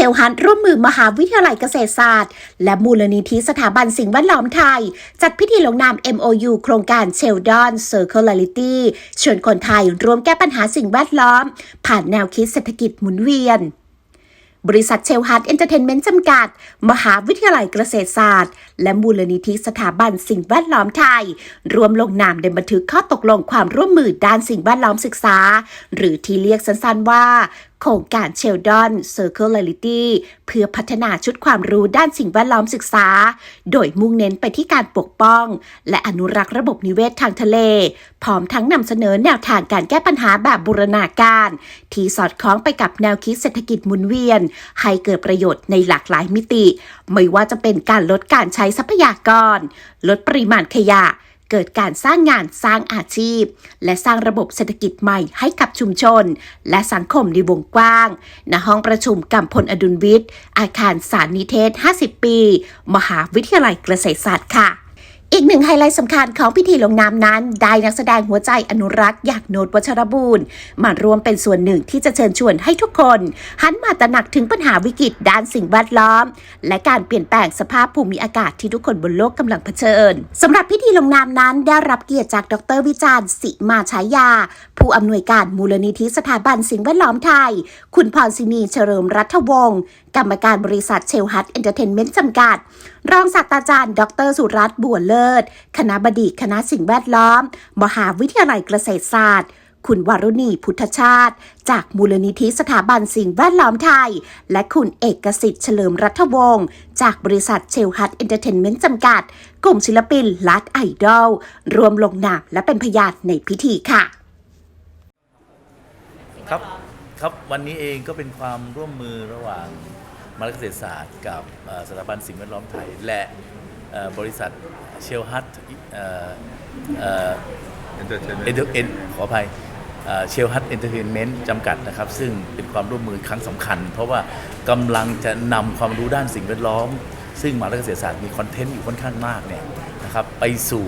ชลฮันร่วมมือมหาวิทยาลัยเกษตรศาสตร์ และมูลนิธิสถาบันสิ่งแวดล้อมไทย จัดพิธีลงนาม MOU โครงการ Sheldon Circularity ชวนคนไทยร่วมแก้ปัญหาสิ่งแวดล้อม ผ่านแนวคิดเศรษฐกิจหมุนเวียนบริษัทเชลฮาร์ดเอนเตอร์เทนเมนต์จำกัด มหาวิทยาลัยเกษตรศาสตร์ และมูลนิธิสถาบันสิ่งแวดล้อมไทย รวมลงนามในบันทึกข้อตกลงความร่วมมือด้านสิ่งแวดล้อมศึกษา หรือที่เรียกสั้นๆว่า โครงการเชลดอน Circularity เพื่อพัฒนาชุดความรู้ด้านสิ่งแวดล้อมศึกษา โดยมุ่งเน้นไปที่การปกป้อง และอนุรักษ์ระบบนิเวศทางทะเล พร้อมทั้งนำเสนอแนวทางการแก้ปัญหาแบบบูรณาการ ที่สอดคล้องไปกับแนวคิดเศรษฐกิจหมุนเวียน ให้เกิดประโยชน์ในหลากหลายมิติ ไม่ว่าจะเป็นการลดการใช้ทรัพยากร ลดปริมาณขยะ เกิดการสร้างงานสร้างอาชีพ และสร้างระบบเศรษฐกิจใหม่ให้กับชุมชน และสังคมในวงกว้าง ณ ห้องประชุมกัมพลอดุลวิทย์ อาคารสารนิเทศ 50 ปี มหาวิทยาลัยเกษตรศาสตร์ค่ะ อีกหนึ่งไฮไลท์สำคัญของพิธีลงนามนั้น ได้นักแสดงหัวใจอนุรักษ์อยากโนดวัชรบูรณ์มารวมเป็นส่วนหนึ่งที่จะเชิญชวนให้ทุกคน หันมาตระหนักถึงปัญหาวิกฤตด้านสิ่งแวดล้อม และการเปลี่ยนแปลงสภาพภูมิอากาศที่ทุกคนบนโลกกำลังเผชิญสำหรับพิธีลงนามนั้นได้รับเกียรติจากดรวิจารณ์สิมาฉายา ผู้อำนวยการมูลนิธิสถาบันสิ่งแวดล้อมไทย คุณพรศินีเฉลิมรัฐวงศ์กรรมการบริษัทเชลฮัตเอนเตอร์เทนเมนต์จำกัด รองศาสตราจารย์ ดรสุรัตน์บัวเลิศ คณะบดีคณะสิ่งแวดล้อม มหาวิทยาลัยเกษตรศาสตร์ คุณวารุณีพุทธชาติ จากมูลนิธิสถาบันสิ่งแวดล้อมไทย และคุณเอกสิทธิ์เฉลิมรัฐวงศ์จากบริษัทเชลฮัตเอนเตอร์เทนเมนต์จำกัด กลุ่มศิลปินลัดไอดอลรวมลงนามและเป็นพยานในพิธีค่ะ ครับ ครับวันนี้เองก็เป็นความร่วมมือระหว่าง มหาวิทยาลัยเกษตรศาสตร์กับสถาบันสิ่งแวดล้อมไทย และบริษัทเชลฮัตเอ็นเตอร์เอ็นต์ขออภัยเชลฮัตเอนเตอร์เทนเมนต์จำกัดนะครับ ซึ่งเป็นความร่วมมือครั้งสำคัญ เพราะว่ากำลังจะนำความรู้ด้านสิ่งแวดล้อม ซึ่งมหาวิทยาลัยเกษตรศาสตร์มีคอนเทนต์อยู่ค่อนข้างมากเนี่ยนะครับไปสู่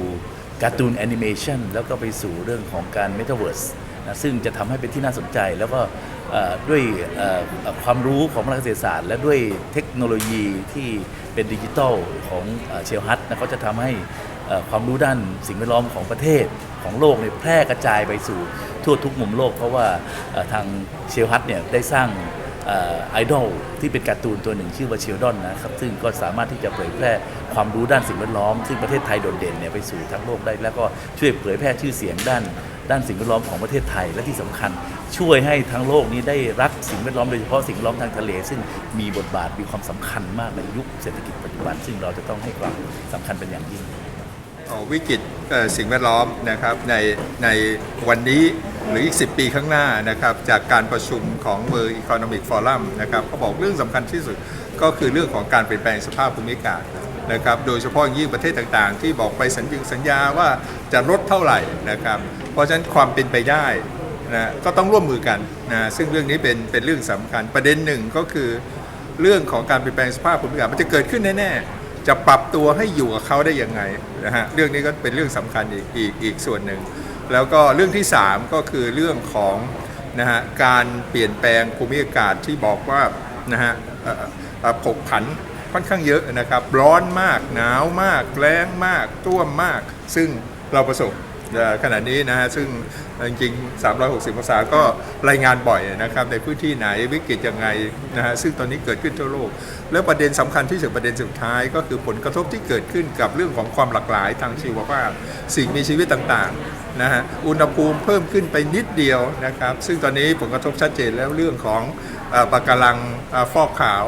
การ์ตูนแอนิเมชันแล้วก็ไปสู่เรื่องของการเมตาเวิร์ส นะซึ่งจะทำให้เป็นที่น่าสนใจ แล้วก็ด้วยความรู้ของมหาวิทยาลัยเกษฐศาสตร์ และด้วยเทคโนโลยีที่เป็นดิจิทัลของเชลฮัตนะก็จะทำให้ความรู้ด้านสิ่งแวดล้อมของประเทศของโลกเนี่ยแพร่กระจายไปสู่ทั่วทุกมุมโลก เพราะว่าทางเชลฮัตเนี่ยได้สร้าง ไอดอลที่เป็นการ์ตูนตัวหนึ่งชื่อว่าเชลดอนนะครับซึ่งก็สามารถที่จะเผยแพร่ความรู้ด้านสิ่งแวดล้อม ซึ่งประเทศไทยโดดเด่นเนี่ยไปสู่ทั้งโลกได้ แล้วก็ช่วยเผยแพร่ชื่อเสียงด้านด้านสิ่งแวดล้อมของประเทศไทยและที่สำคัญ ช่วยให้ทั้งโลกนี้ได้รักสิ่งแวดล้อมโดยเฉพาะสิ่งแวดล้อมทางทะเล ซึ่งมีบทบาทมีความสำคัญมากในยุคเศรษฐกิจปัจจุบัน ซึ่งเราจะต้องให้ความสำคัญเป็นอย่างยิ่งอ๋อวิกฤตสิ่งแวดล้อมนะครับในในวันนี้ หรืออีก 10 ปีข้างหน้านะครับจากการประชุมของ World Economic Forum นะครับเขาบอกเรื่องสำคัญที่สุดก็คือเรื่องของการเปลี่ยนแปลงสภาพภูมิอากาศนะครับโดยเฉพาะอย่างยิ่งประเทศต่างๆ ที่บอกไปสัญญงสัญญาว่าจะลดเท่าไหร่นะครับเพราะฉะนั้นความเป็นไปได้นะก็ต้องร่วมมือกันนะซึ่งเรื่องนี้เป็นเป็นเรื่องสำคัญประเด็นหนึ่งก็คือ เรื่องของการเปลี่ยนแปลงสภาพภูมิอากาศมันจะเกิดขึ้นแน่ๆจะปรับตัวให้อยู่กับเขาได้ยังไงนะฮะเรื่องนี้ก็เป็นเรื่องสำคัญอีกอีกอีกส่วนหนึ่ง แล้วก็เรื่องที่ 3 ก็คือเรื่องของนะฮะการเปลี่ยนแปลงภูมิอากาศที่บอกว่านะฮะผกผันค่อนข้างเยอะนะครับ ร้อนมากหนาวมาก แรงมาก ท่วมมาก ซึ่งเราประสบขณะนี้นะฮะซึ่ง จริงๆ 360องศาก็รายงานบ่อยนะครับ ในพื้นที่ไหนวิกฤตยังไงนะฮะซึ่งตอนนี้เกิดขึ้นทั่วโลก แล้วประเด็นสำคัญที่สุดประเด็นสุดท้าย ก็คือผลกระทบที่เกิดขึ้นกับเรื่องของความหลากหลายทางชีวภาพ สิ่งมีชีวิตต่างๆนะฮะอุณหภูมิเพิ่มขึ้นไปนิดเดียวนะครับ ซึ่งตอนนี้ผลกระทบชัดเจนแล้วเรื่องของอปะการังอฟอกขาว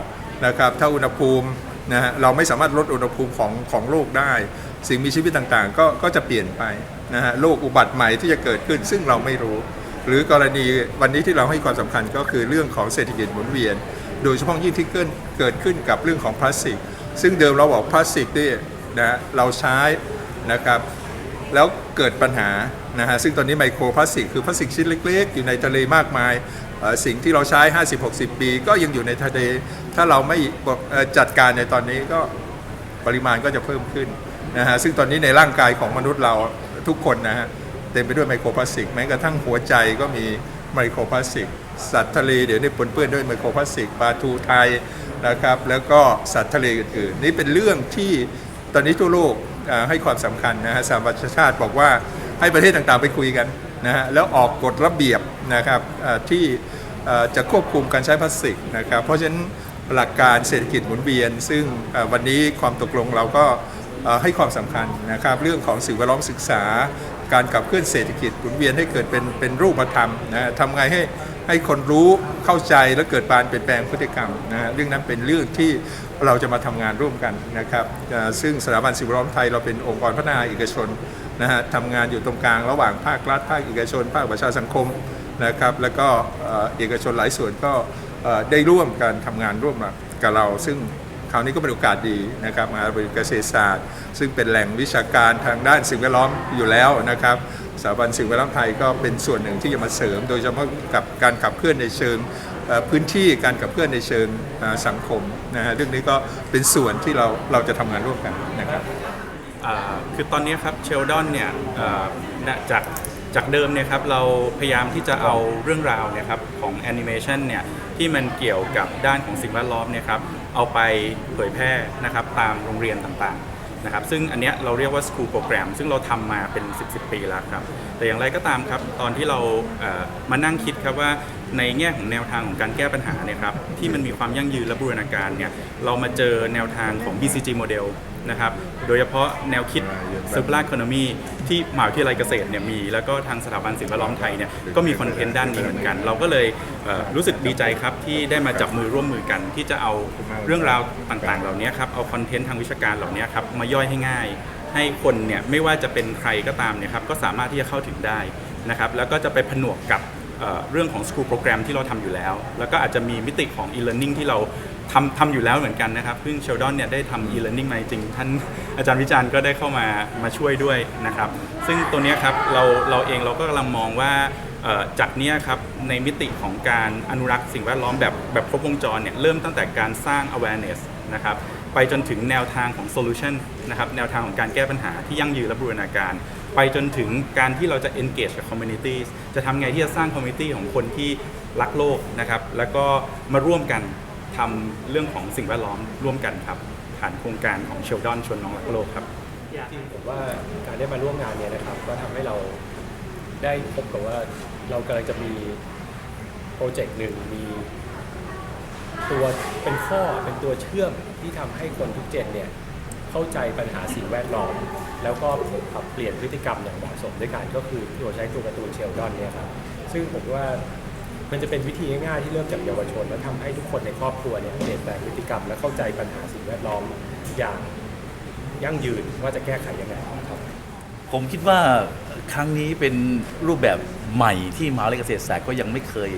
นะครับถ้าอุณหภูมินะฮะเราไม่สามารถลดอุณหภูมิของของโลกได้ สิ่งมีชีวิตต่างๆ ก็ก็จะเปลี่ยนไปนะฮะโรคอุบัติใหม่ที่จะเกิดขึ้น ซึ่งเราไม่รู้ หรือกรณีวันนี้ที่เราให้ความสำคัญก็คือเรื่องของเศรษฐกิจหมุนเวียน โดยเฉพาะยิ่งที่เกิดขึ้นกับเรื่องของพลาสติก ซึ่งเดิมเราบอกพลาสติกเนี่ยนะเราใช้นะครับแล้วเกิดปัญหานะฮะซึ่งตอนนี้ไมโครพลาสติกคือพลาสติกชิ้นเล็ก ๆ อยู่ในทะเลมากมายสิ่งที่เราใช้ 50-60 ปี ก็ยังอยู่ในทะเล ถ้าเราไม่จัดการในตอนนี้ก็ปริมาณก็จะเพิ่มขึ้นนะฮะซึ่งตอนนี้ในร่างกายของมนุษย์เรา ทุกคนนะฮะเต็มไปด้วยไมโครพลาสติกแม้กระทั่งหัวใจก็มีไมโครพลาสติก สัตว์ทะเลเดี๋ยวนี้ปนเปื้อนด้วยไมโครพลาสติกปลาทูไทยนะครับ แล้วก็สัตว์ทะเลอื่นๆนี่เป็นเรื่องที่ตอนนี้ทั่วโลกให้ความสำคัญนะฮะสหประชาชาติบอกว่าให้ประเทศต่างๆไปคุยกันนะฮะแล้วออกกฎระเบียบนะครับที่จะควบคุมการใช้พลาสติกนะครับ เพราะฉะนั้นหลักการเศรษฐกิจหมุนเวียน ซึ่งวันนี้ความตกลงเราก็ ให้ความสำคัญนะครับเรื่องของสิ่งแวดล้อมศึกษา การขับเคลื่อนเศรษฐกิจหมุนเวียนให้เกิดเป็นเป็นรูปธรรมนะทำไงให้ให้คนรู้เข้าใจและเกิดการเปลี่ยนแปลงพฤติกรรมนะเรื่องนั้นเป็นเรื่องที่เราจะมาทำงานร่วมกันนะครับซึ่งสถาบันสิ่งแวดล้อมไทยเราเป็นองค์กรพัฒนาเอกชนนะฮะทำงานอยู่ตรงกลางระหว่างภาครัฐภาคเอกชน ภาคประชาสังคมนะครับแล้วก็เอกชนหลายส่วนก็ได้ร่วมกันทำงานร่วมกับเราซึ่ง ราวนี้ก็เป็นโอกาสดีนะครับมหาวิทยาลัยเกษตรศาสตร์ ซึ่งเป็นแหล่งวิชาการทางด้านสิ่งแวดล้อมอยู่แล้วนะครับสถาบันสิ่งแวดล้อมไทยก็เป็นส่วนหนึ่งที่จะมาเสริม โดยเฉพาะกับการขับเคลื่อนในเชิงพื้นที่การขับเคลื่อนในเชิงสังคมนะฮะเรื่องนี้ก็เป็นส่วนที่เราเราจะทำงานร่วมกันนะครับคือตอนนี้ครับเชลดอนเนี่ยจากจากเดิมเนี่ยครับเราพยายามที่จะเอาเรื่องราวเนี่ยครับของแอนิเมชันเนี่ยที่มันเกี่ยวกับด้านของสิ่งแวดล้อมเนี่ยครับ เอาไปเผยแพร่นะครับตามโรงเรียนต่างๆนะครับซึ่งอันเนี้ยเราเรียกว่า School Program ซึ่งเราทำมาเป็น 10 10 ปีแล้วครับ แต่อย่างไรก็ตามครับ ตอนที่เราเอ่อมานั่งคิดครับว่า ในแง่ของแนวทางของการแก้ปัญหาเนี่ยครับที่มันมีความยั่งยืนและบูรณาการเนี่ยเรามาเจอแนวทางของ BCG Model นะครับโดยเฉพาะแนวคิด Circular Economy ที่มหาวิทยาลัยเกษตรเนี่ยมี แล้วก็ทางสถาบันสิ่งแวดล้อมไทยเนี่ยก็มีคอนเทนต์ด้านนี้เหมือนกัน เราก็เลยรู้สึกดีใจครับที่ได้มาจับมือร่วมมือกัน ที่จะเอาเรื่องราวต่างๆ เหล่านี้ครับเอาคอนเทนต์ทางวิชาการเหล่านี้ครับมาย่อยให้ง่าย ให้คนเนี่ยไม่ว่าจะเป็นใครก็ตามเนี่ยครับก็สามารถที่จะเข้าถึงได้นะครับแล้วก็จะไปผนวกกับ เรื่องของ School Program ที่เราทำอยู่แล้ว แล้วก็อาจจะมีมิติของ e-learning ที่เราทำทำอยู่แล้วเหมือนกันนะครับซึ่งเชลดอนเนี่ยได้ทำ e-learning มาจริง ท่านอาจารย์วิจารณ์ก็ได้เข้ามามาช่วยด้วยนะครับ ซึ่งตัวเนี้ยครับเราเราเองเราก็กำลังมองว่าเอ่อจากเนี้ยครับในมิติของการอนุรักษ์สิ่งแวดล้อมแบบแบบครบวงจรเนี่ยเริ่มตั้งแต่การสร้าง awareness นะครับไปจนถึงแนวทางของ solution นะครับแนวทางของการแก้ปัญหาที่ยั่งยืนและบูรณาการ ไปจนถึงการที่เราจะ engage กับ communities จะทำไงที่จะสร้าง community ของคนที่รักโลกนะครับ แล้วก็มาร่วมกันทำเรื่องของสิ่งแวดล้อมร่วมกันครับ ผ่านโครงการของ Sheldon ชวนน้องรักโลกครับ จริงผมว่าการได้มาร่วมงานเนี่ยนะครับ ก็ทำให้เราได้พบกับว่าเรากำลังจะมีโปรเจกต์หนึ่งมี ตัวเป็นข้อเป็นตัวเชื่อมที่ทำให้คนทุกเจนเนี่ย เข้าใจปัญหาสิ่งแวดล้อม แล้วก็ปรับเปลี่ยนพฤติกรรมอย่างเหมาะสมด้วยกันก็คือตัวใช้ตัวการ์ตูนเชลดอนเนี่ยครับซึ่งผมว่ามันจะเป็นวิธีง่ายๆที่เริ่มจากเยาวชน แล้วทำให้ทุกคนในครอบครัวเนี่ยเปลี่ยนแปลงพฤติกรรม และเข้าใจปัญหาสิ่งแวดล้อมอย่างยั่งยืนว่าจะแก้ไขยังไงครับผมคิดว่าครั้งนี้เป็นรูปแบบใหม่ที่มหาวิทยาลัยเกษตรศาสตร์ก็ยังไม่เคย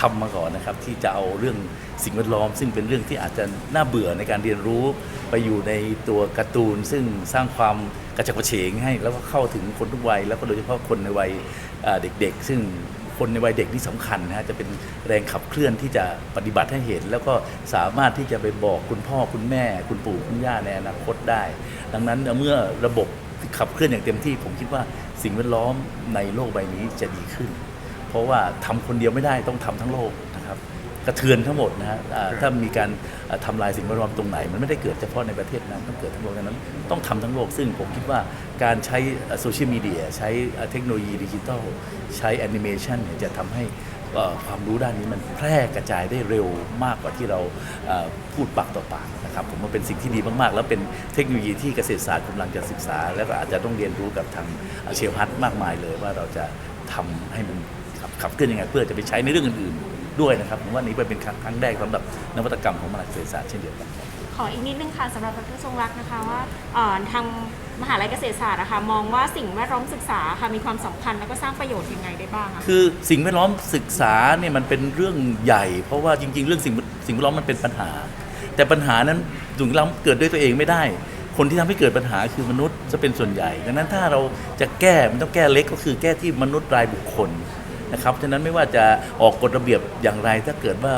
ทำมาก่อนนะครับ ที่จะเอาเรื่องสิ่งแวดล้อม ซึ่งเป็นเรื่องที่อาจจะน่าเบื่อในการเรียนรู้ ไปอยู่ในตัวการ์ตูน ซึ่งสร้างความกระฉับกระเฉงให้แล้วก็เข้าถึงคนทุกวัย แล้วก็โดยเฉพาะคนในวัยเด็กๆ ซึ่งคนในวัยเด็กที่สำคัญนะฮะจะเป็นแรงขับเคลื่อนที่จะปฏิบัติให้เห็น แล้วก็สามารถที่จะไปบอกคุณพ่อคุณแม่ คุณปู่คุณย่าในอนาคตได้ ดังนั้นเมื่อระบบขับเคลื่อนอย่างเต็มที่ ผมคิดว่าสิ่งแวดล้อมในโลกใบนี้จะดีขึ้น เพราะว่าทำคนเดียวไม่ได้ต้องทำทั้งโลก กระเทือนทั้งหมดนะฮะอ่าถ้ามีการอ่าทำลายสิ่งแวดล้อมตรงไหน มันไม่ได้เกิดเฉพาะในประเทศนั้นต้องเกิดทั้งโลกดังนั้น ต้องทำทั้งโลกซึ่งผมคิดว่าการใช้โซเชียลมีเดียใช้อ่าเทคโนโลยีดิจิทัลใช้แอนิเมชันเนี่ยจะทำให้เอ่อความรู้ด้านนี้มันแพร่กระจายได้เร็วมากกว่าที่เราเอ่อพูดปากต่อปากนะครับผมว่าเป็นสิ่งที่ดีมากๆ แล้วเป็นเทคโนโลยีที่เกษตรศาสตร์กำลังจะศึกษา แล้วก็อาจจะต้องเรียนรู้กับทางเชลฮัทมากมายเลยว่าเราจะทำให้มันขับขับเคลื่อนยังไงเพื่อจะไปใช้ในเรื่องอื่นๆ ด้วยนะครับผมว่านี้เป็นครั้งครั้งแรกสำหรับนวัตกรรมของมหาวิทยาลัยเกษตรศาสตร์เช่นเดียวกันขออีกนิดนึงค่ะสำหรับดรทรงรักนะคะว่าเอ่อทางมหาลัยเกษตรศาสตร์นะคะมองว่าสิ่งแวดล้อมศึกษาค่ะมีความสำคัญแล้วก็สร้างประโยชน์ยังไงได้บ้างคะคือสิ่งแวดล้อมศึกษาเนี่ยมันเป็นเรื่องใหญ่ เพราะว่าจริง ๆ เรื่องสิ่งสิ่งแวดล้อมมันเป็นปัญหา แต่ปัญหานั้นสิ่งแวดล้อมเกิดด้วยตัวเองไม่ได้ คนที่ทำให้เกิดปัญหาคือมนุษย์จะเป็นส่วนใหญ่ ดังนั้นถ้าเราจะแก้มันต้องแก้เล็กก็คือแก้ที่มนุษย์รายบุคคล นะครับฉะนั้นไม่ว่าจะออกกฎระเบียบอย่างไร ถ้าเกิดว่า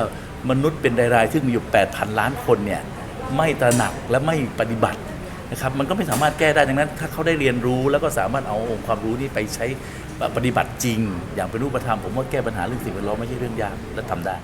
มนุษย์เป็นรายๆซึ่งมีอยู่ 8,000 ล้านคนเนี่ยไม่ตระหนักและไม่ปฏิบัตินะครับมันก็ไม่สามารถแก้ได้ดังนั้น ถ้าเขาได้เรียนรู้แล้วก็สามารถเอาองค์ความรู้นี้ไปใช้ปฏิบัติจริง อย่างเป็นรูปธรรมผมว่าแก้ปัญหาเรื่องสิ่งแวดล้อมไม่ใช่เรื่องยากและทำได้